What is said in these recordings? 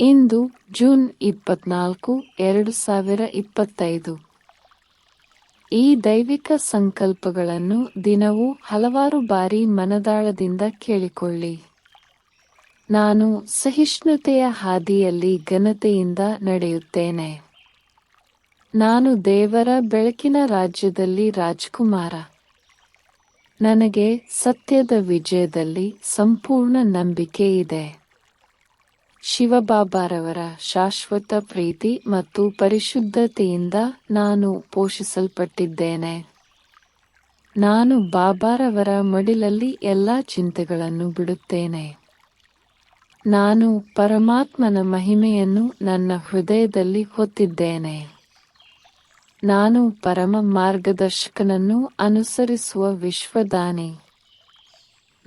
ಇಂದು June ಇಪ್ಪತ್ನಾಲ್ಕು, ಎರಡು ಸಾವಿರ ಇಪ್ಪತ್ತೈದು. ಈ ದೈವಿಕ ಸಂಕಲ್ಪಗಳನ್ನು ದಿನವೂ ಹಲವಾರು ಬಾರಿ ಮನದಾಳದಿಂದ ಕೇಳಿಕೊಳ್ಳಿ. ನಾನು ಸಹಿಷ್ಣುತೆಯ ಹಾದಿಯಲ್ಲಿ ಘನತೆಯಿಂದ ನಡೆಯುತ್ತೇನೆ. ನಾನು ದೇವರ ಬೆಳಕಿನ ರಾಜ್ಯದಲ್ಲಿ ರಾಜ್ಕುಮಾರ. ನನಗೆ ಸತ್ಯದ ವಿಜಯದಲ್ಲಿ ಸಂಪೂರ್ಣ ನಂಬಿಕೆ ಇದೆ. ಶಿವಬಾಬಾರವರ ಶಾಶ್ವತ ಪ್ರೀತಿ ಮತ್ತು ಪರಿಶುದ್ಧತೆಯಿಂದ ನಾನು ಪೋಷಿಸಲ್ಪಟ್ಟಿದ್ದೇನೆ. ನಾನು ಬಾಬಾರವರ ಮಡಿಲಲ್ಲಿ ಎಲ್ಲ ಚಿಂತೆಗಳನ್ನು ಬಿಡುತ್ತೇನೆ. ನಾನು ಪರಮಾತ್ಮನ ಮಹಿಮೆಯನ್ನು ನನ್ನ ಹೃದಯದಲ್ಲಿ ಹೊತ್ತಿದ್ದೇನೆ. ನಾನು ಪರಮ ಮಾರ್ಗದರ್ಶಕನನ್ನು ಅನುಸರಿಸುವ ವಿಶ್ವದಾನಿ.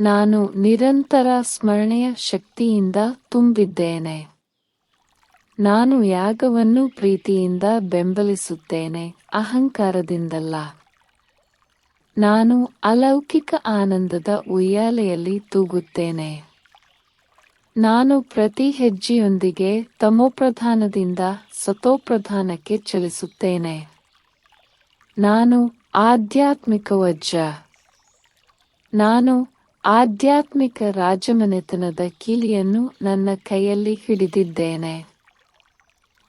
ನಾನು ನಿರಂತರ ಸ್ಮರಣೆಯ ಶಕ್ತಿಯಿಂದ ತುಂಬಿದ್ದೇನೆ. ನಾನು ಯಾಗವನ್ನು ಪ್ರೀತಿಯಿಂದ ಬೆಂಬಲಿಸುತ್ತೇನೆ, ಅಹಂಕಾರದಿಂದಲ್ಲ. ನಾನು ಅಲೌಕಿಕ ಆನಂದದ ಉಯ್ಯಾಲೆಯಲ್ಲಿ ತೂಗುತ್ತೇನೆ. ನಾನು ಪ್ರತಿ ಹೆಜ್ಜೆಯೊಂದಿಗೆ ತಮೋಪ್ರಧಾನದಿಂದ ಸತೋಪ್ರಧಾನಕ್ಕೆ ಚಲಿಸುತ್ತೇನೆ. ನಾನು ಆಧ್ಯಾತ್ಮಿಕ ವಜ್ರ. ನಾನು ಆಧ್ಯಾತ್ಮಿಕ ರಾಜಮನೆತನದ ಕೀಲಿಯನ್ನು ನನ್ನ ಕೈಯಲ್ಲಿ ಹಿಡಿದಿದ್ದೇನೆ.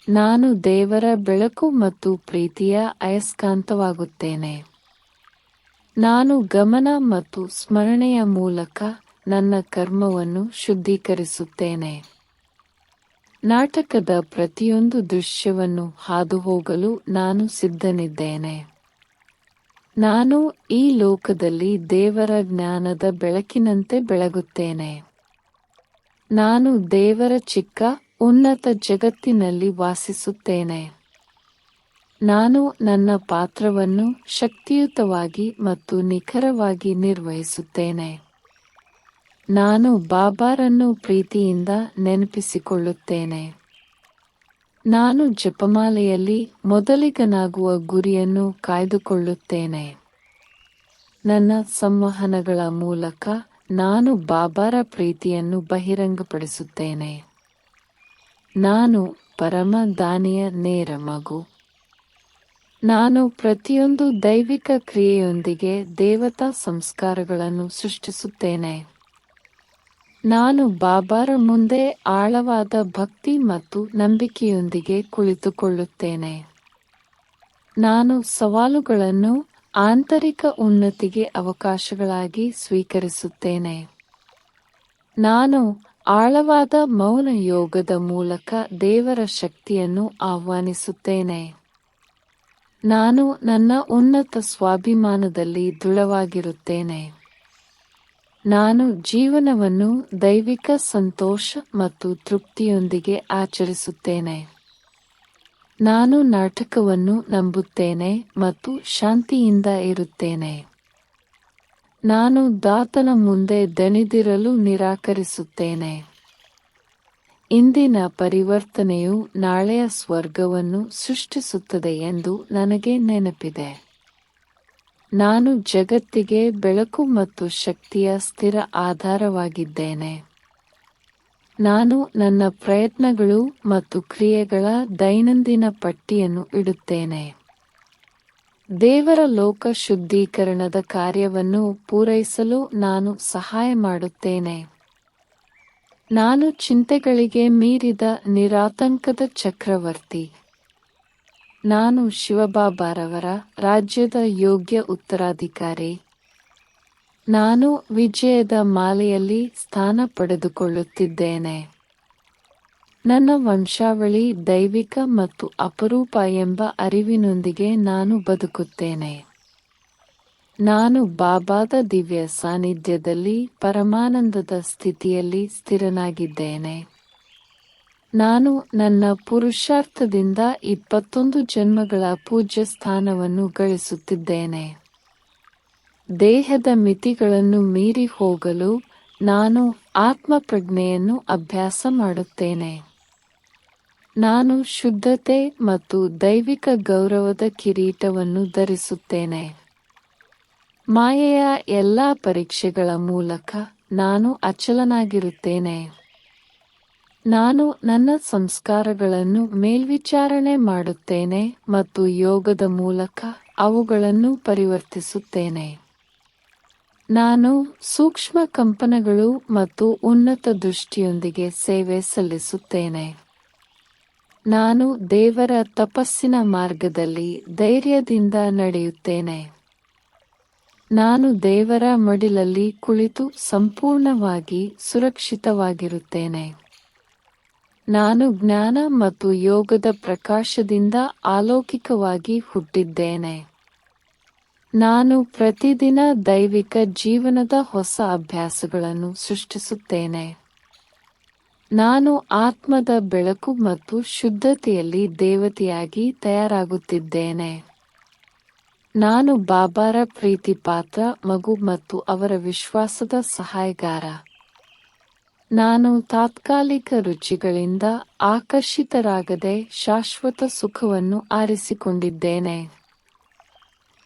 ನಾನು ದೇವರ ಬೆಳಕು ಮತ್ತು ಪ್ರೀತಿಯ ಅಯಸ್ಕಾಂತವಾಗುತ್ತೇನೆ. ನಾನು ಗಮನ ಮತ್ತು ಸ್ಮರಣೆಯ ಮೂಲಕ ನನ್ನ ಕರ್ಮವನ್ನು ಶುದ್ಧೀಕರಿಸುತ್ತೇನೆ. ನಾಟಕದ ಪ್ರತಿಯೊಂದು ದೃಶ್ಯವನ್ನು ಹಾದುಹೋಗಲು ನಾನು ಸಿದ್ಧನಿದ್ದೇನೆ. ನಾನು ಈ ಲೋಕದಲ್ಲಿ ದೇವರ ಜ್ಞಾನದ ಬೆಳಕಿನಂತೆ ಬೆಳಗುತ್ತೇನೆ. ನಾನು ದೇವರ ಚಿಕ್ಕ, ಉನ್ನತ ಜಗತ್ತಿನಲ್ಲಿ ವಾಸಿಸುತ್ತೇನೆ. ನಾನು ನನ್ನ ಪಾತ್ರವನ್ನು ಶಕ್ತಿಯುತವಾಗಿ ಮತ್ತು ನಿಖರವಾಗಿ ನಿರ್ವಹಿಸುತ್ತೇನೆ. ನಾನು ಬಾಬಾರನ್ನು ಪ್ರೀತಿಯಿಂದ ನೆನಪಿಸಿಕೊಳ್ಳುತ್ತೇನೆ. ನಾನು ಜಪಮಾಲೆಯಲ್ಲಿ ಮೊದಲಿಗನಾಗುವ ಗುರಿಯನ್ನು ಕಾಯ್ದುಕೊಳ್ಳುತ್ತೇನೆ. ನನ್ನ ಸಂವಹನಗಳ ಮೂಲಕ ನಾನು ಬಾಬಾರ ಪ್ರೀತಿಯನ್ನು ಬಹಿರಂಗಪಡಿಸುತ್ತೇನೆ. ನಾನು ಪರಮ ದಾನಿಯ ನೇರ ಮಗು. ನಾನು ಪ್ರತಿಯೊಂದು ದೈವಿಕ ಕ್ರಿಯೆಯೊಂದಿಗೆ ದೇವತಾ ಸಂಸ್ಕಾರಗಳನ್ನು ಸೃಷ್ಟಿಸುತ್ತೇನೆ. ನಾನು ಬಾಬಾರ ಮುಂದೆ ಆಳವಾದ ಭಕ್ತಿ ಮತ್ತು ನಂಬಿಕೆಯೊಂದಿಗೆ ಕುಳಿತುಕೊಳ್ಳುತ್ತೇನೆ. ನಾನು ಸವಾಲುಗಳನ್ನು ಆಂತರಿಕ ಉನ್ನತಿಗೆ ಅವಕಾಶಗಳಾಗಿ ಸ್ವೀಕರಿಸುತ್ತೇನೆ. ನಾನು ಆಳವಾದ ಮೌನ ಯೋಗದ ಮೂಲಕ ದೇವರ ಶಕ್ತಿಯನ್ನು ಆಹ್ವಾನಿಸುತ್ತೇನೆ. ನಾನು ನನ್ನ ಉನ್ನತ ಸ್ವಾಭಿಮಾನದಲ್ಲಿ ದೃಢವಾಗಿರುತ್ತೇನೆ. ನಾನು ಜೀವನವನ್ನು ದೈವಿಕ ಸಂತೋಷ ಮತ್ತು ತೃಪ್ತಿಯೊಂದಿಗೆ ಆಚರಿಸುತ್ತೇನೆ. ನಾನು ನಾಟಕವನ್ನು ನಂಬುತ್ತೇನೆ ಮತ್ತು ಶಾಂತಿಯಿಂದ ಇರುತ್ತೇನೆ. ನಾನು ದಾತನ ಮುಂದೆ ದಣಿದಿರಲು ನಿರಾಕರಿಸುತ್ತೇನೆ. ಇಂದಿನ ಪರಿವರ್ತನೆಯು ನಾಳೆಯ ಸ್ವರ್ಗವನ್ನು ಸೃಷ್ಟಿಸುತ್ತದೆ ಎಂದು ನನಗೆ ನೆನಪಿದೆ. ನಾನು ಜಗತ್ತಿಗೆ ಬೆಳಕು ಮತ್ತು ಶಕ್ತಿಯ ಸ್ಥಿರ ಆಧಾರವಾಗಿದ್ದೇನೆ. ನಾನು ನನ್ನ ಪ್ರಯತ್ನಗಳು ಮತ್ತು ಕ್ರಿಯೆಗಳ ದೈನಂದಿನ ಪಟ್ಟಿಯನ್ನು ಇಡುತ್ತೇನೆ. ದೇವರ ಲೋಕ ಶುದ್ಧೀಕರಣದ ಕಾರ್ಯವನ್ನು ಪೂರೈಸಲು ನಾನು ಸಹಾಯ ಮಾಡುತ್ತೇನೆ. ನಾನು ಚಿಂತೆಗಳಿಗೆ ಮೀರಿದ ನಿರಾತಂಕದ ಚಕ್ರವರ್ತಿ. ನಾನು ಶಿವಬಾಬಾರವರ ರಾಜ್ಯದ ಯೋಗ್ಯ ಉತ್ತರಾಧಿಕಾರಿ. ನಾನು ವಿಜಯದ ಮಾಲೆಯಲ್ಲಿ ಸ್ಥಾನ ಪಡೆದುಕೊಳ್ಳುತ್ತಿದ್ದೇನೆ. ನನ್ನ ವಂಶಾವಳಿ ದೈವಿಕ ಮತ್ತು ಅಪರೂಪ ಎಂಬ ಅರಿವಿನೊಂದಿಗೆ ನಾನು ಬದುಕುತ್ತೇನೆ. ನಾನು ಬಾಬಾದ ದಿವ್ಯ ಸಾನ್ನಿಧ್ಯದಲ್ಲಿ ಪರಮಾನಂದದ ಸ್ಥಿತಿಯಲ್ಲಿ ಸ್ಥಿರನಾಗಿದ್ದೇನೆ. ನಾನು ನನ್ನ ಪುರುಷಾರ್ಥದಿಂದ ಇಪ್ಪತ್ತೊಂದು ಜನ್ಮಗಳ ಪೂಜ್ಯ ಸ್ಥಾನವನ್ನು ಗಳಿಸುತ್ತಿದ್ದೇನೆ. ದೇಹದ ಮಿತಿಗಳನ್ನು ಮೀರಿ ಹೋಗಲು ನಾನು ಆತ್ಮಪ್ರಜ್ಞೆಯನ್ನು ಅಭ್ಯಾಸ ಮಾಡುತ್ತೇನೆ. ನಾನು ಶುದ್ಧತೆ ಮತ್ತು ದೈವಿಕ ಗೌರವದ ಕಿರೀಟವನ್ನು ಧರಿಸುತ್ತೇನೆ. ಮಾಯೆಯ ಎಲ್ಲಾ ಪರೀಕ್ಷೆಗಳ ಮೂಲಕ ನಾನು ಅಚಲನಾಗಿರುತ್ತೇನೆ. ನಾನು ನನ್ನ ಸಂಸ್ಕಾರಗಳನ್ನು ಮೇಲ್ವಿಚಾರಣೆ ಮಾಡುತ್ತೇನೆ ಮತ್ತು ಯೋಗದ ಮೂಲಕ ಅವುಗಳನ್ನು ಪರಿವರ್ತಿಸುತ್ತೇನೆ. ನಾನು ಸೂಕ್ಷ್ಮ ಕಂಪನಗಳು ಮತ್ತು ಉನ್ನತ ದೃಷ್ಟಿಯೊಂದಿಗೆ ಸೇವೆ ಸಲ್ಲಿಸುತ್ತೇನೆ. ನಾನು ದೇವರ ತಪಸ್ಸಿನ ಮಾರ್ಗದಲ್ಲಿ ಧೈರ್ಯದಿಂದ ನಡೆಯುತ್ತೇನೆ. ನಾನು ದೇವರ ಮಡಿಲಲ್ಲಿ ಕುಳಿತು ಸಂಪೂರ್ಣವಾಗಿ ಸುರಕ್ಷಿತವಾಗಿರುತ್ತೇನೆ. ನಾನು ಜ್ಞಾನ ಮತ್ತು ಯೋಗದ ಪ್ರಕಾಶದಿಂದ ಅಲೌಕಿಕವಾಗಿ ಹುಟ್ಟಿದ್ದೇನೆ. ನಾನು ಪ್ರತಿದಿನ ದೈವಿಕ ಜೀವನದ ಹೊಸ ಅಭ್ಯಾಸಗಳನ್ನು ಸೃಷ್ಟಿಸುತ್ತೇನೆ. ನಾನು ಆತ್ಮದ ಬೆಳಕು ಮತ್ತು ಶುದ್ಧತೆಯಲ್ಲಿ ದೇವತೆಯಾಗಿ ತಯಾರಾಗುತ್ತಿದ್ದೇನೆ. ನಾನು ಬಾಬಾರ ಪ್ರೀತಿ ಪಾತ್ರ ಮಗು ಮತ್ತು ಅವರ ವಿಶ್ವಾಸದ ಸಹಾಯಗಾರ. ನಾನು ತಾತ್ಕಾಲಿಕ ರುಚಿಗಳಿಂದ ಆಕರ್ಷಿತರಾಗದೆ ಶಾಶ್ವತ ಸುಖವನ್ನು ಆರಿಸಿಕೊಂಡಿದ್ದೇನೆ.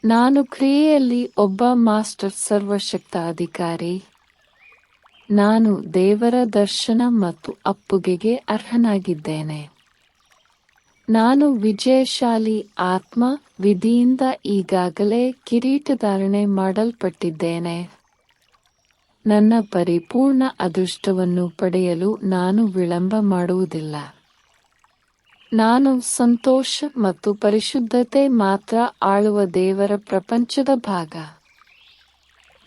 ನಾನು ಕ್ರಿಯೆಯಲ್ಲಿ ಒಬ್ಬ ಮಾಸ್ಟರ್ ಸರ್ವಶಕ್ತ ಅಧಿಕಾರಿ ನಾನು ದೇವರ ದರ್ಶನ ಮತ್ತು ಅಪ್ಪುಗೆಗೆ ಅರ್ಹನಾಗಿದ್ದೇನೆ. ನಾನು ವಿಜಯಶಾಲಿ ಆತ್ಮ ವಿಧಿಯಿಂದ ಈಗಾಗಲೇ ಕಿರೀಟಧಾರಣೆ ಮಾಡಲ್ಪಟ್ಟಿದ್ದೇನೆ. ನನ್ನ ಪರಿಪೂರ್ಣ ಅದೃಷ್ಟವನ್ನು ಪಡೆಯಲು ನಾನು ವಿಳಂಬ ಮಾಡುವುದಿಲ್ಲ. ನಾನು ಸಂತೋಷ ಮತ್ತು ಪರಿಶುದ್ಧತೆ ಮಾತ್ರ ಆಳುವ ದೇವರ ಪ್ರಪಂಚದ ಭಾಗ.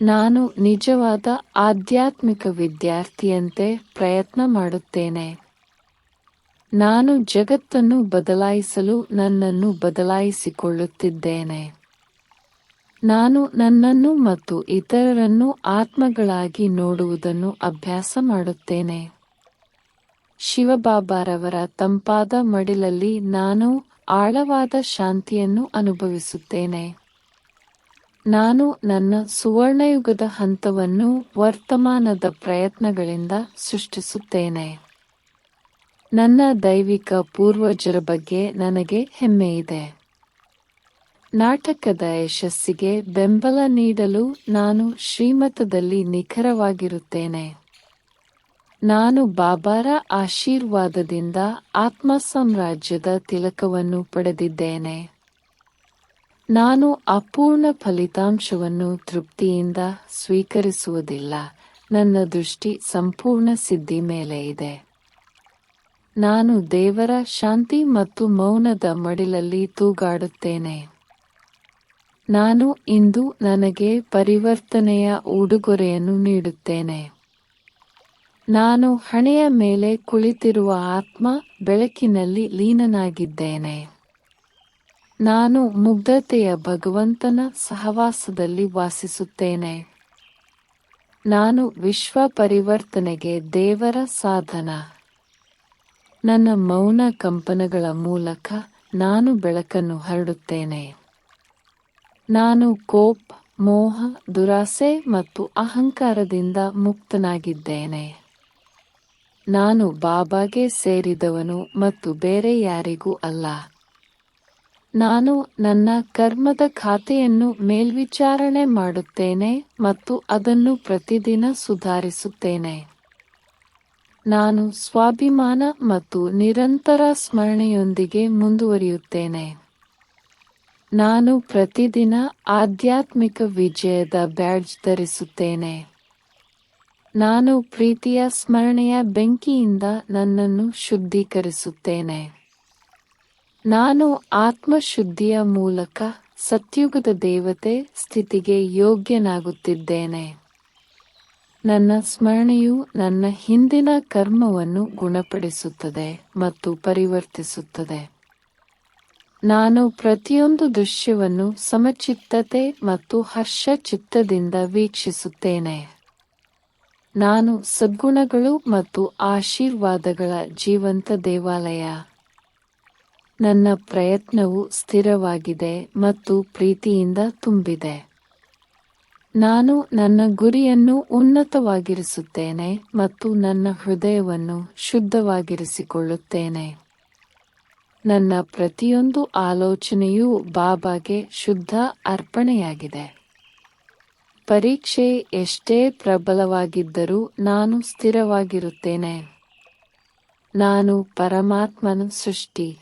ನಾನು ನಿಜವಾದ ಆಧ್ಯಾತ್ಮಿಕ ವಿದ್ಯಾರ್ಥಿಯಂತೆ ಪ್ರಯತ್ನ ಮಾಡುತ್ತೇನೆ. ನಾನು ಜಗತ್ತನ್ನು ಬದಲಾಯಿಸಲು ನನ್ನನ್ನು ಬದಲಾಯಿಸಿಕೊಳ್ಳುತ್ತಿದ್ದೇನೆ. ನಾನು ನನ್ನನ್ನು ಮತ್ತು ಇತರರನ್ನು ಆತ್ಮಗಳಾಗಿ ನೋಡುವುದನ್ನು ಅಭ್ಯಾಸ ಮಾಡುತ್ತೇನೆ. ಶಿವಬಾಬಾರವರ ತಂಪಾದ ಮಡಿಲಲ್ಲಿ ನಾನು ಆಳವಾದ ಶಾಂತಿಯನ್ನು ಅನುಭವಿಸುತ್ತೇನೆ. ನಾನು ನನ್ನ ಸುವರ್ಣಯುಗದ ಹಂತವನ್ನು ವರ್ತಮಾನದ ಪ್ರಯತ್ನಗಳಿಂದ ಸೃಷ್ಟಿಸುತ್ತೇನೆ. ನನ್ನ ದೈವಿಕ ಪೂರ್ವಜರ ಬಗ್ಗೆ ನನಗೆ ಹೆಮ್ಮೆಯಿದೆ. ನಾಟಕದ ಯಶಸ್ಸಿಗೆ ಬೆಂಬಲ ನೀಡಲು ನಾನು ಶ್ರೀಮತದಲ್ಲಿ ನಿಖರವಾಗಿರುತ್ತೇನೆ. ನಾನು ಬಾಬಾರ ಆಶೀರ್ವಾದದಿಂದ ಆತ್ಮ ಸಾಮ್ರಾಜ್ಯದ ತಿಲಕವನ್ನು ಪಡೆದಿದ್ದೇನೆ. ನಾನು ಅಪೂರ್ಣ ಫಲಿತಾಂಶವನ್ನು ತೃಪ್ತಿಯಿಂದ ಸ್ವೀಕರಿಸುವುದಿಲ್ಲ. ನನ್ನ ದೃಷ್ಟಿ ಸಂಪೂರ್ಣ ಸಿದ್ಧಿ ಮೇಲೆ ಇದೆ. ನಾನು ದೇವರ ಶಾಂತಿ ಮತ್ತು ಮೌನದ ಮಡಿಲಲ್ಲಿ ತೂಗಾಡುತ್ತೇನೆ. ನಾನು ಇಂದು ನನಗೆ ಪರಿವರ್ತನೆಯ ಉಡುಗೊರೆಯನ್ನು ನೀಡುತ್ತೇನೆ. ನಾನು ಹಣೆಯ ಮೇಲೆ ಕುಳಿತಿರುವ ಆತ್ಮ ಬೆಳಕಿನಲ್ಲಿ ಲೀನನಾಗಿದ್ದೇನೆ. ನಾನು ಮುಗ್ಧತೆಯ ಭಗವಂತನ ಸಹವಾಸದಲ್ಲಿ ವಾಸಿಸುತ್ತೇನೆ. ನಾನು ವಿಶ್ವ ಪರಿವರ್ತನೆಗೆ ದೇವರ ಸಾಧನ. ನನ್ನ ಮೌನ ಕಂಪನಗಳ ಮೂಲಕ ನಾನು ಬೆಳಕನ್ನು ಹರಡುತ್ತೇನೆ. ನಾನು ಕೋಪ್, ಮೋಹ, ದುರಾಸೆ ಮತ್ತು ಅಹಂಕಾರದಿಂದ ಮುಕ್ತನಾಗಿದ್ದೇನೆ. ನಾನು ಬಾಬಾಗೆ ಸೇರಿದವನು ಮತ್ತು ಬೇರೆ ಯಾರಿಗೂ ಅಲ್ಲ. ನಾನು ನನ್ನ ಕರ್ಮದ ಖಾತೆಯನ್ನು ಮೇಲ್ವಿಚಾರಣೆ ಮಾಡುತ್ತೇನೆ ಮತ್ತು ಅದನ್ನು ಪ್ರತಿದಿನ ಸುಧಾರಿಸುತ್ತೇನೆ. ನಾನು ಸ್ವಾಭಿಮಾನ ಮತ್ತು ನಿರಂತರ ಸ್ಮರಣೆಯೊಂದಿಗೆ ಮುಂದುವರಿಯುತ್ತೇನೆ. ನಾನು ಪ್ರತಿದಿನ ಆಧ್ಯಾತ್ಮಿಕ ವಿಜಯದ ಬ್ಯಾಡ್ಜ್ ಧರಿಸುತ್ತೇನೆ. ನಾನು ಪ್ರೀತಿಯ ಸ್ಮರಣೆಯ ಬೆಂಕಿಯಿಂದ ನನ್ನನ್ನು ಶುದ್ಧೀಕರಿಸುತ್ತೇನೆ. ನಾನು ಆತ್ಮಶುದ್ಧಿಯ ಮೂಲಕ ಸತ್ಯುಗದ ದೇವತೆ ಸ್ಥಿತಿಗೆ ಯೋಗ್ಯನಾಗುತ್ತಿದ್ದೇನೆ. ನನ್ನ ಸ್ಮರಣೆಯು ನನ್ನ ಹಿಂದಿನ ಕರ್ಮವನ್ನು ಗುಣಪಡಿಸುತ್ತದೆ ಮತ್ತು ಪರಿವರ್ತಿಸುತ್ತದೆ. ನಾನು ಪ್ರತಿಯೊಂದು ದೃಶ್ಯವನ್ನು ಸಮಚಿತ್ತತೆ ಮತ್ತು ಹರ್ಷ ಚಿತ್ತದಿಂದ ವೀಕ್ಷಿಸುತ್ತೇನೆ. ನಾನು ಸದ್ಗುಣಗಳು ಮತ್ತು ಆಶೀರ್ವಾದಗಳ ಜೀವಂತ ದೇವಾಲಯ. ನನ್ನ ಪ್ರಯತ್ನವು ಸ್ಥಿರವಾಗಿದೆ ಮತ್ತು ಪ್ರೀತಿಯಿಂದ ತುಂಬಿದೆ. ನಾನು ನನ್ನ ಗುರಿಯನ್ನು ಉನ್ನತವಾಗಿರಿಸುತ್ತೇನೆ ಮತ್ತು ನನ್ನ ಹೃದಯವನ್ನು ಶುದ್ಧವಾಗಿರಿಸಿಕೊಳ್ಳುತ್ತೇನೆ. ನನ್ನ ಪ್ರತಿಯೊಂದು ಆಲೋಚನೆಯೂ ಬಾಬಾಗೆ ಶುದ್ಧ ಅರ್ಪಣೆಯಾಗಿದೆ. ಪರೀಕ್ಷೆ ಎಷ್ಟೇ ಪ್ರಬಲವಾಗಿದ್ದರೂ ನಾನು ಸ್ಥಿರವಾಗಿರುತ್ತೇನೆ. ನಾನು ಪರಮಾತ್ಮನ ಸೃಷ್ಟಿ.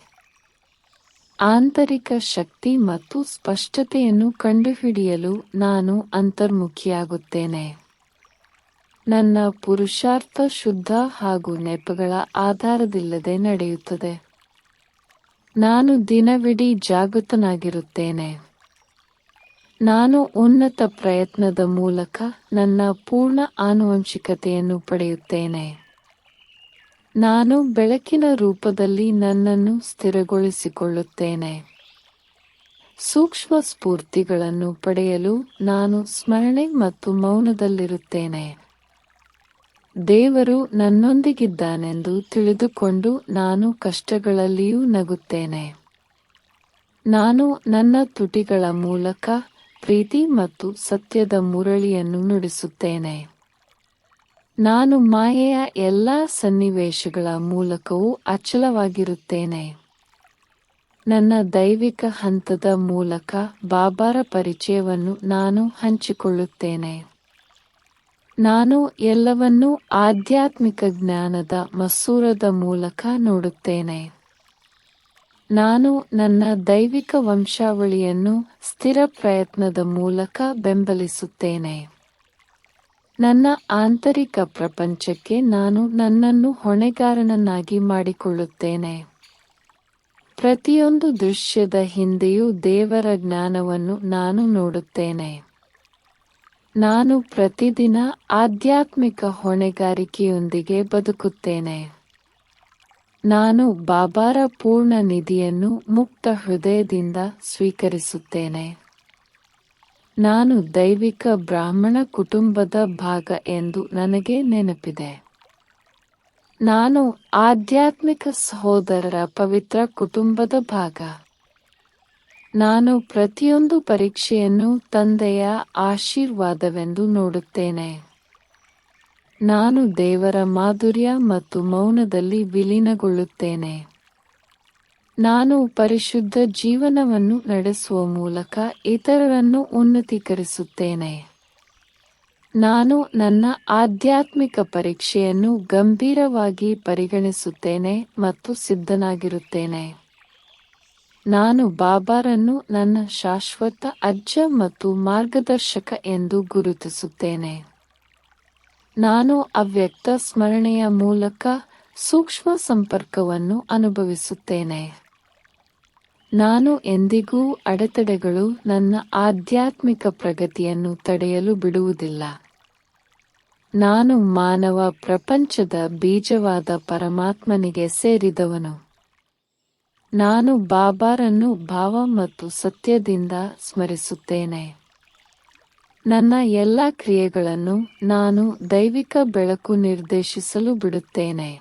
ಆಂತರಿಕ ಶಕ್ತಿ ಮತ್ತು ಸ್ಪಷ್ಟತೆಯನ್ನು ಕಂಡುಹಿಡಿಯಲು ನಾನು ಅಂತರ್ಮುಖಿಯಾಗುತ್ತೇನೆ. ನನ್ನ ಪುರುಷಾರ್ಥ ಶುದ್ಧ ಹಾಗೂ ನೆಪಗಳ ಆಧಾರದಿಲ್ಲದೆ ನಡೆಯುತ್ತದೆ. ನಾನು ದಿನವಿಡೀ ಜಾಗೃತನಾಗಿರುತ್ತೇನೆ. ನಾನು ಉನ್ನತ ಪ್ರಯತ್ನದ ಮೂಲಕ ನನ್ನ ಪೂರ್ಣ ಆನುವಂಶಿಕತೆಯನ್ನು ಪಡೆಯುತ್ತೇನೆ. ನಾನು ಬೆಳಕಿನ ರೂಪದಲ್ಲಿ ನನ್ನನ್ನು ಸ್ಥಿರಗೊಳಿಸಿಕೊಳ್ಳುತ್ತೇನೆ. ಸೂಕ್ಷ್ಮ ಸ್ಫೂರ್ತಿಗಳನ್ನು ಪಡೆಯಲು ನಾನು ಸ್ಮರಣೆ ಮತ್ತು ಮೌನದಲ್ಲಿರುತ್ತೇನೆ. ದೇವರು ನನ್ನೊಂದಿಗಿದ್ದಾನೆಂದು ತಿಳಿದುಕೊಂಡು ನಾನು ಕಷ್ಟಗಳಲ್ಲಿಯೂ ನಗುತ್ತೇನೆ. ನಾನು ನನ್ನ ತುಟಿಗಳ ಮೂಲಕ ಪ್ರೀತಿ ಮತ್ತು ಸತ್ಯದ ಮುರಳಿಯನ್ನು ನುಡಿಸುತ್ತೇನೆ. ನಾನು ಮಾಯೆಯ ಎಲ್ಲ ಸನ್ನಿವೇಶಗಳ ಮೂಲಕವೂ ಅಚಲವಾಗಿರುತ್ತೇನೆ. ನನ್ನ ದೈವಿಕ ಹಂತದ ಮೂಲಕ ಬಾಬಾರ ಪರಿಚಯವನ್ನು ನಾನು ಹಂಚಿಕೊಳ್ಳುತ್ತೇನೆ. ನಾನು ಎಲ್ಲವನ್ನೂ ಆಧ್ಯಾತ್ಮಿಕ ಜ್ಞಾನದ ಮಸೂರದ ಮೂಲಕ ನೋಡುತ್ತೇನೆ. ನಾನು ನನ್ನ ದೈವಿಕ ವಂಶಾವಳಿಯನ್ನು ಸ್ಥಿರ ಪ್ರಯತ್ನದ ಮೂಲಕ ಬೆಂಬಲಿಸುತ್ತೇನೆ. ನನ್ನ ಆಂತರಿಕ ಪ್ರಪಂಚಕ್ಕೆ ನಾನು ನನ್ನನ್ನು ಹೊಣೆಗಾರನನ್ನಾಗಿ ಮಾಡಿಕೊಳ್ಳುತ್ತೇನೆ. ಪ್ರತಿಯೊಂದು ದೃಶ್ಯದ ಹಿಂದೆಯೂ ದೇವರ ಜ್ಞಾನವನ್ನು ನಾನು ನೋಡುತ್ತೇನೆ. ನಾನು ಪ್ರತಿದಿನ ಆಧ್ಯಾತ್ಮಿಕ ಹೊಣೆಗಾರಿಕೆಯೊಂದಿಗೆ ಬದುಕುತ್ತೇನೆ. ನಾನು ಬಾಬಾರ ಪೂರ್ಣ ನಿಧಿಯನ್ನು ಮುಕ್ತ ಹೃದಯದಿಂದ ಸ್ವೀಕರಿಸುತ್ತೇನೆ. ನಾನು ದೈವಿಕ ಬ್ರಾಹ್ಮಣ ಕುಟುಂಬದ ಭಾಗ ಎಂದು ನನಗೆ ನೆನಪಿದೆ. ನಾನು ಆಧ್ಯಾತ್ಮಿಕ ಸಹೋದರರ ಪವಿತ್ರ ಕುಟುಂಬದ ಭಾಗ. ನಾನು ಪ್ರತಿಯೊಂದು ಪರೀಕ್ಷೆಯನ್ನು ತಂದೆಯ ಆಶೀರ್ವಾದವೆಂದು ನೋಡುತ್ತೇನೆ. ನಾನು ದೇವರ ಮಾಧುರ್ಯ ಮತ್ತು ಮೌನದಲ್ಲಿ ವಿಲೀನಗೊಳ್ಳುತ್ತೇನೆ. ನಾನು ಪರಿಶುದ್ಧ ಜೀವನವನ್ನು ನಡೆಸುವ ಮೂಲಕ ಇತರರನ್ನು ಉನ್ನತೀಕರಿಸುತ್ತೇನೆ. ನಾನು ನನ್ನ ಆಧ್ಯಾತ್ಮಿಕ ಪರೀಕ್ಷೆಯನ್ನು ಗಂಭೀರವಾಗಿ ಪರಿಗಣಿಸುತ್ತೇನೆ ಮತ್ತು ಸಿದ್ಧನಾಗಿರುತ್ತೇನೆ. ನಾನು ಬಾಬಾರನ್ನು ನನ್ನ ಶಾಶ್ವತ ಅಜ್ಜ ಮತ್ತು ಮಾರ್ಗದರ್ಶಕ ಎಂದು ಗುರುತಿಸುತ್ತೇನೆ. ನಾನು ಅವ್ಯಕ್ತ ಸ್ಮರಣೆಯ ಮೂಲಕ ಸೂಕ್ಷ್ಮ ಸಂಪರ್ಕವನ್ನು ಅನುಭವಿಸುತ್ತೇನೆ. ನಾನು ಎಂದಿಗೂ ಅಡೆತಡೆಗಳು ನನ್ನ ಆಧ್ಯಾತ್ಮಿಕ ಪ್ರಗತಿಯನ್ನು ತಡೆಯಲು ಬಿಡುವುದಿಲ್ಲ. ನಾನು ಮಾನವ ಪ್ರಪಂಚದ ಬೀಜವಾದ ಪರಮಾತ್ಮನಿಗೆ ಸೇರಿದವನು. ನಾನು ಬಾಬಾರನ್ನು ಭಾವ ಮತ್ತು ಸತ್ಯದಿಂದ ಸ್ಮರಿಸುತ್ತೇನೆ. ನನ್ನ ಎಲ್ಲ ಕ್ರಿಯೆಗಳನ್ನು ನಾನು ದೈವಿಕ ಬೆಳಕು ನಿರ್ದೇಶಿಸಲು ಬಿಡುತ್ತೇನೆ.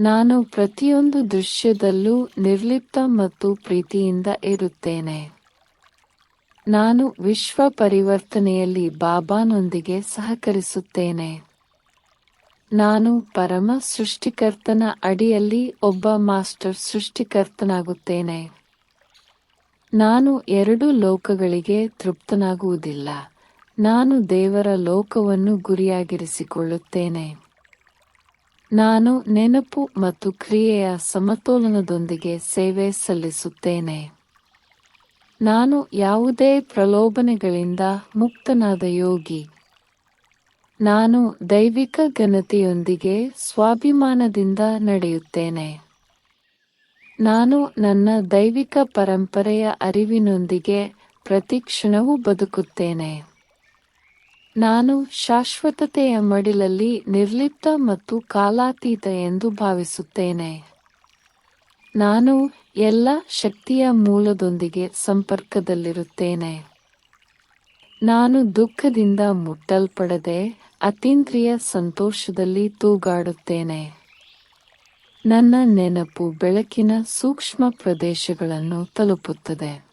ನಾನು ಪ್ರತಿಯೊಂದು ದೃಶ್ಯದಲ್ಲೂ ನಿರ್ಲಿಪ್ತ ಮತ್ತು ಪ್ರೀತಿಯಿಂದ ಇರುತ್ತೇನೆ. ನಾನು ವಿಶ್ವ ಪರಿವರ್ತನೆಯಲ್ಲಿ ಬಾಬಾನೊಂದಿಗೆ ಸಹಕರಿಸುತ್ತೇನೆ. ನಾನು ಪರಮ ಸೃಷ್ಟಿಕರ್ತನ ಅಡಿಯಲ್ಲಿ ಒಬ್ಬ ಮಾಸ್ಟರ್ ಸೃಷ್ಟಿಕರ್ತನಾಗುತ್ತೇನೆ. ನಾನು ಎರಡು ಲೋಕಗಳಿಗೆ ತೃಪ್ತನಾಗುವುದಿಲ್ಲ. ನಾನು ದೇವರ ಲೋಕವನ್ನು ಗುರಿಯಾಗಿರಿಸಿಕೊಳ್ಳುತ್ತೇನೆ. ನಾನು ನೆನಪು ಮತ್ತು ಕ್ರಿಯೆಯ ಸಮತೋಲನದೊಂದಿಗೆ ಸೇವೆ ಸಲ್ಲಿಸುತ್ತೇನೆ. ನಾನು ಯಾವುದೇ ಪ್ರಲೋಭನೆಗಳಿಂದ ಮುಕ್ತನಾದ ಯೋಗಿ. ನಾನು ದೈವಿಕ ಘನತೆಯೊಂದಿಗೆ ಸ್ವಾಭಿಮಾನದಿಂದ ನಡೆಯುತ್ತೇನೆ. ನಾನು ನನ್ನ ದೈವಿಕ ಪರಂಪರೆಯ ಅರಿವಿನೊಂದಿಗೆ ಪ್ರತಿಕ್ಷಣವೂ ಬದುಕುತ್ತೇನೆ. ನಾನು ಶಾಶ್ವತತೆಯ ಮಡಿಲಲ್ಲಿ ನಿರ್ಲಿಪ್ತ ಮತ್ತು ಕಾಲಾತೀತ ಎಂದು ಭಾವಿಸುತ್ತೇನೆ. ನಾನು ಎಲ್ಲ ಶಕ್ತಿಯ ಮೂಲದೊಂದಿಗೆ ಸಂಪರ್ಕದಲ್ಲಿರುತ್ತೇನೆ. ನಾನು ದುಃಖದಿಂದ ಮುಟ್ಟಲ್ಪಡದೆ ಅತೀಂದ್ರಿಯ ಸಂತೋಷದಲ್ಲಿ ತೂಗಾಡುತ್ತೇನೆ. ನನ್ನ ನೆನಪು ಬೆಳಕಿನ ಸೂಕ್ಷ್ಮ ಪ್ರದೇಶಗಳನ್ನು ತಲುಪುತ್ತದೆ.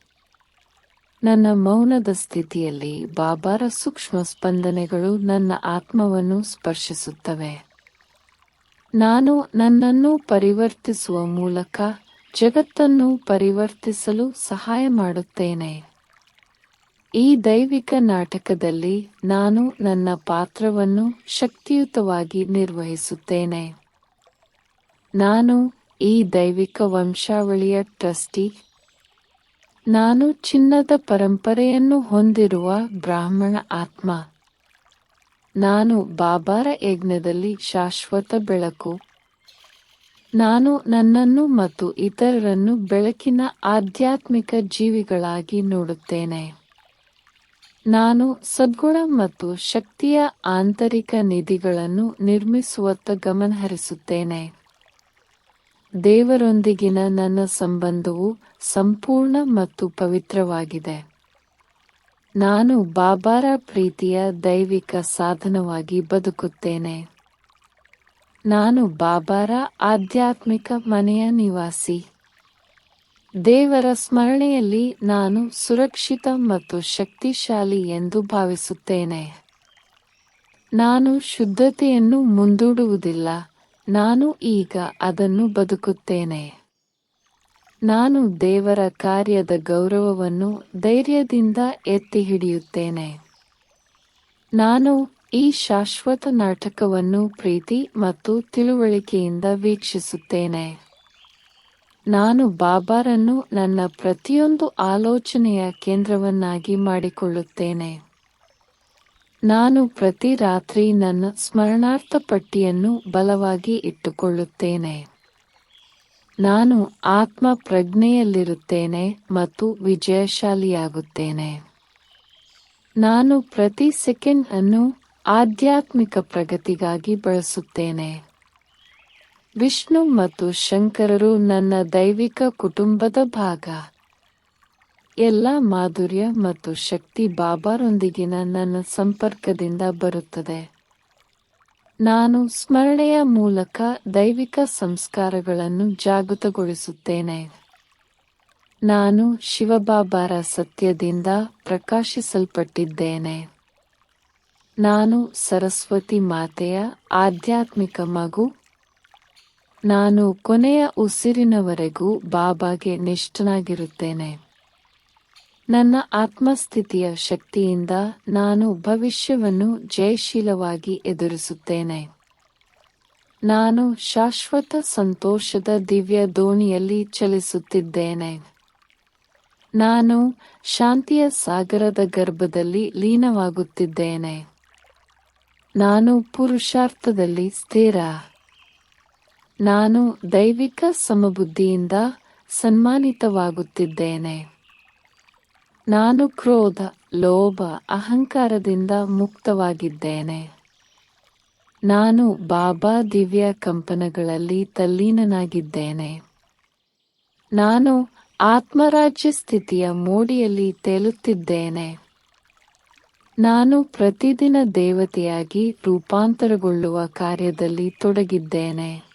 ನನ್ನ ಮೌನದ ಸ್ಥಿತಿಯಲ್ಲಿ ಬಾಬಾರ ಸೂಕ್ಷ್ಮ ಸ್ಪಂದನೆಗಳು ನನ್ನ ಆತ್ಮವನ್ನು ಸ್ಪರ್ಶಿಸುತ್ತವೆ. ನಾನು ನನ್ನನ್ನು ಪರಿವರ್ತಿಸುವ ಮೂಲಕ ಜಗತ್ತನ್ನು ಪರಿವರ್ತಿಸಲು ಸಹಾಯ ಮಾಡುತ್ತೇನೆ. ಈ ದೈವಿಕ ನಾಟಕದಲ್ಲಿ ನಾನು ನನ್ನ ಪಾತ್ರವನ್ನು ಶಕ್ತಿಯುತವಾಗಿ ನಿರ್ವಹಿಸುತ್ತೇನೆ. ನಾನು ಈ ದೈವಿಕ ವಂಶಾವಳಿಯ ಟ್ರಸ್ಟಿ. ನಾನು ಚಿನ್ನದ ಪರಂಪರೆಯನ್ನು ಹೊಂದಿರುವ ಬ್ರಾಹ್ಮಣ ಆತ್ಮ. ನಾನು ಬಾಬಾರ ಯಜ್ಞದಲ್ಲಿ ಶಾಶ್ವತ ಬೆಳಕು. ನಾನು ನನ್ನನ್ನು ಮತ್ತು ಇತರರನ್ನು ಬೆಳಕಿನ ಆಧ್ಯಾತ್ಮಿಕ ಜೀವಿಗಳಾಗಿ ನೋಡುತ್ತೇನೆ. ನಾನು ಸದ್ಗುಣ ಮತ್ತು ಶಕ್ತಿಯ ಆಂತರಿಕ ನಿಧಿಗಳನ್ನು ನಿರ್ಮಿಸುವತ್ತ ಗಮನಹರಿಸುತ್ತೇನೆ. ದೇವರೊಂದಿಗಿನ ನನ್ನ ಸಂಬಂಧವು ಸಂಪೂರ್ಣ ಮತ್ತು ಪವಿತ್ರವಾಗಿದೆ. ನಾನು ಬಾಬಾರ ಪ್ರೀತಿಯ ದೈವಿಕ ಸಾಧನವಾಗಿ ಬದುಕುತ್ತೇನೆ. ನಾನು ಬಾಬಾರ ಆಧ್ಯಾತ್ಮಿಕ ಮನೆಯ ನಿವಾಸಿ. ದೇವರ ಸ್ಮರಣೆಯಲ್ಲಿ ನಾನು ಸುರಕ್ಷಿತ ಮತ್ತು ಶಕ್ತಿಶಾಲಿ ಎಂದು ಭಾವಿಸುತ್ತೇನೆ. ನಾನು ಶುದ್ಧತೆಯನ್ನು ಮುಂದೂಡುವುದಿಲ್ಲ. ನಾನು ಈಗ ಅದನ್ನು ಬದುಕುತ್ತೇನೆ. ನಾನು ದೇವರ ಕಾರ್ಯದ ಗೌರವವನ್ನು ಧೈರ್ಯದಿಂದ ಎತ್ತಿ ಹಿಡಿಯುತ್ತೇನೆ. ನಾನು ಈ ಶಾಶ್ವತ ನಾಟಕವನ್ನು ಪ್ರೀತಿ ಮತ್ತು ತಿಳುವಳಿಕೆಯಿಂದ ವೀಕ್ಷಿಸುತ್ತೇನೆ. ನಾನು ಬಾಬಾರನ್ನು ನನ್ನ ಪ್ರತಿಯೊಂದು ಆಲೋಚನೆಯ ಕೇಂದ್ರವನ್ನಾಗಿ ಮಾಡಿಕೊಳ್ಳುತ್ತೇನೆ. ನಾನು ಪ್ರತಿ ರಾತ್ರಿ ನನ್ನ ಸ್ಮರಣಾರ್ಥ ಪಟ್ಟಿಯನ್ನು ಬಲವಾಗಿ ಇಟ್ಟುಕೊಳ್ಳುತ್ತೇನೆ. ನಾನು ಆತ್ಮ ಪ್ರಜ್ಞೆಯಲ್ಲಿರುತ್ತೇನೆ ಮತ್ತು ವಿಜಯಶಾಲಿಯಾಗುತ್ತೇನೆ. ನಾನು ಪ್ರತಿ ಸೆಕೆಂಡ್ ಅನ್ನು ಆಧ್ಯಾತ್ಮಿಕ ಪ್ರಗತಿಗಾಗಿ ಬಳಸುತ್ತೇನೆ. ವಿಷ್ಣು ಮತ್ತು ಶಂಕರರು ನನ್ನ ದೈವಿಕ ಕುಟುಂಬದ ಭಾಗ. ಎಲ್ಲ ಮಾಧುರ್ಯ ಮತ್ತು ಶಕ್ತಿ ಬಾಬಾರೊಂದಿಗಿನ ನನ್ನ ಸಂಪರ್ಕದಿಂದ ಬರುತ್ತದೆ. ನಾನು ಸ್ಮರಣೆಯ ಮೂಲಕ ದೈವಿಕ ಸಂಸ್ಕಾರಗಳನ್ನು ಜಾಗೃತಗೊಳಿಸುತ್ತೇನೆ. ನಾನು ಶಿವಬಾಬಾರ ಸತ್ಯದಿಂದ ಪ್ರಕಾಶಿಸಲ್ಪಟ್ಟಿದ್ದೇನೆ. ನಾನು ಸರಸ್ವತಿ ಮಾತೆಯ ಆಧ್ಯಾತ್ಮಿಕ ಮಗು ನಾನು ಕೊನೆಯ ಉಸಿರಿನವರೆಗೂ ಬಾಬಾಗೆ ನಿಷ್ಠನಾಗಿರುತ್ತೇನೆ. ನನ್ನ ಆತ್ಮಸ್ಥಿತಿಯ ಶಕ್ತಿಯಿಂದ ನಾನು ಭವಿಷ್ಯವನ್ನು ಜಯಶೀಲವಾಗಿ ಎದುರಿಸುತ್ತೇನೆ. ನಾನು ಶಾಶ್ವತ ಸಂತೋಷದ ದಿವ್ಯ ದೋಣಿಯಲ್ಲಿ ಚಲಿಸುತ್ತಿದ್ದೇನೆ. ನಾನು ಶಾಂತಿಯ ಸಾಗರದ ಗರ್ಭದಲ್ಲಿ ಲೀನವಾಗುತ್ತಿದ್ದೇನೆ. ನಾನು ಪುರುಷಾರ್ಥದಲ್ಲಿ ಸ್ಥಿರ. ನಾನು ದೈವಿಕ ಸಮಬುದ್ಧಿಯಿಂದ ಸನ್ಮಾನಿತವಾಗುತ್ತಿದ್ದೇನೆ. ನಾನು ಕ್ರೋಧ, ಲೋಭ, ಅಹಂಕಾರದಿಂದ ಮುಕ್ತವಾಗಿದ್ದೇನೆ. ನಾನು ಬಾಬಾ ದಿವ್ಯ ಕಂಪನಗಳಲ್ಲಿ ತಲ್ಲೀನನಾಗಿದ್ದೇನೆ. ನಾನು ಆತ್ಮರಾಜ್ಯ ಸ್ಥಿತಿಯ ಮೋಡಿಯಲ್ಲಿ ತೇಲುತ್ತಿದ್ದೇನೆ. ನಾನು ಪ್ರತಿದಿನ ದೇವತೆಯಾಗಿ ರೂಪಾಂತರಗೊಳ್ಳುವ ಕಾರ್ಯದಲ್ಲಿ ತೊಡಗಿದ್ದೇನೆ.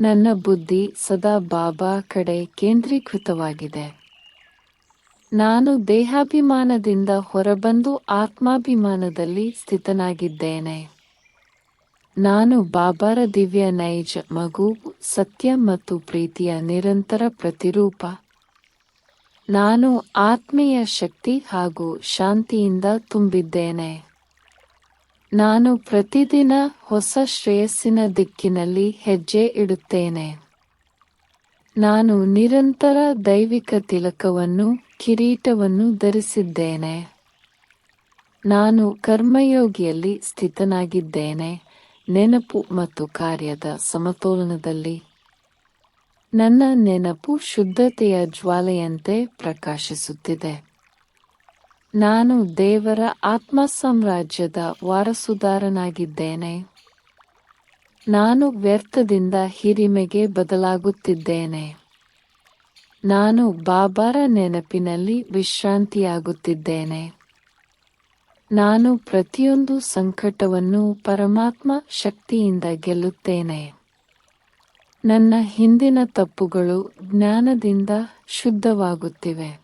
ನನ್ನ ಬುದ್ಧಿ ಸದಾ ಬಾಬಾ ಕಡೆ ಕೇಂದ್ರೀಕೃತವಾಗಿದೆ. ನಾನು ದೇಹಾಭಿಮಾನದಿಂದ ಹೊರಬಂದು ಆತ್ಮಾಭಿಮಾನದಲ್ಲಿ ಸ್ಥಿತನಾಗಿದ್ದೇನೆ. ನಾನು ಬಾಬಾರ ದಿವ್ಯ ನೈಜ ಮಗು, ಸತ್ಯ ಮತ್ತು ಪ್ರೀತಿಯ ನಿರಂತರ ಪ್ರತಿರೂಪ. ನಾನು ಆತ್ಮೀಯ ಶಕ್ತಿ ಹಾಗೂ ಶಾಂತಿಯಿಂದ ತುಂಬಿದ್ದೇನೆ. ನಾನು ಪ್ರತಿದಿನ ಹೊಸ ಶ್ರೇಯಸ್ಸಿನ ದಿಕ್ಕಿನಲ್ಲಿ ಹೆಜ್ಜೆ ಇಡುತ್ತೇನೆ. ನಾನು ನಿರಂತರ ದೈವಿಕ ತಿಲಕವನ್ನು, ಕಿರೀಟವನ್ನು ಧರಿಸಿದ್ದೇನೆ. ನಾನು ಕರ್ಮಯೋಗಿಯಲ್ಲಿ ಸ್ಥಿತನಾಗಿದ್ದೇನೆ. ನೆನಪು ಮತ್ತು ಕಾರ್ಯದ ಸಮತೋಲನದಲ್ಲಿ. ನನ್ನ ನೆನಪು ಶುದ್ಧತೆಯ ಜ್ವಾಲೆಯಂತೆ ಪ್ರಕಾಶಿಸುತ್ತಿದೆ. ನಾನು ದೇವರ ಆತ್ಮ ಸಾಮ್ರಾಜ್ಯದ ವಾರಸುದಾರನಾಗಿದ್ದೇನೆ. ನಾನು ವ್ಯರ್ಥದಿಂದ ಹಿರಿಮೆಗೆ ಬದಲಾಗುತ್ತಿದ್ದೇನೆ. ನಾನು ಬಾಬಾರ ನೆನಪಿನಲ್ಲಿ ವಿಶ್ರಾಂತಿಯಾಗುತ್ತಿದ್ದೇನೆ. ನಾನು ಪ್ರತಿಯೊಂದು ಸಂಕಟವನ್ನು ಪರಮಾತ್ಮ ಶಕ್ತಿಯಿಂದ ಗೆಲ್ಲುತ್ತೇನೆ. ನನ್ನ ಹಿಂದಿನ ತಪ್ಪುಗಳು ಜ್ಞಾನದಿಂದ ಶುದ್ಧವಾಗುತ್ತಿವೆ.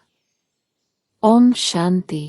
ಓಂ ಶಾಂತಿ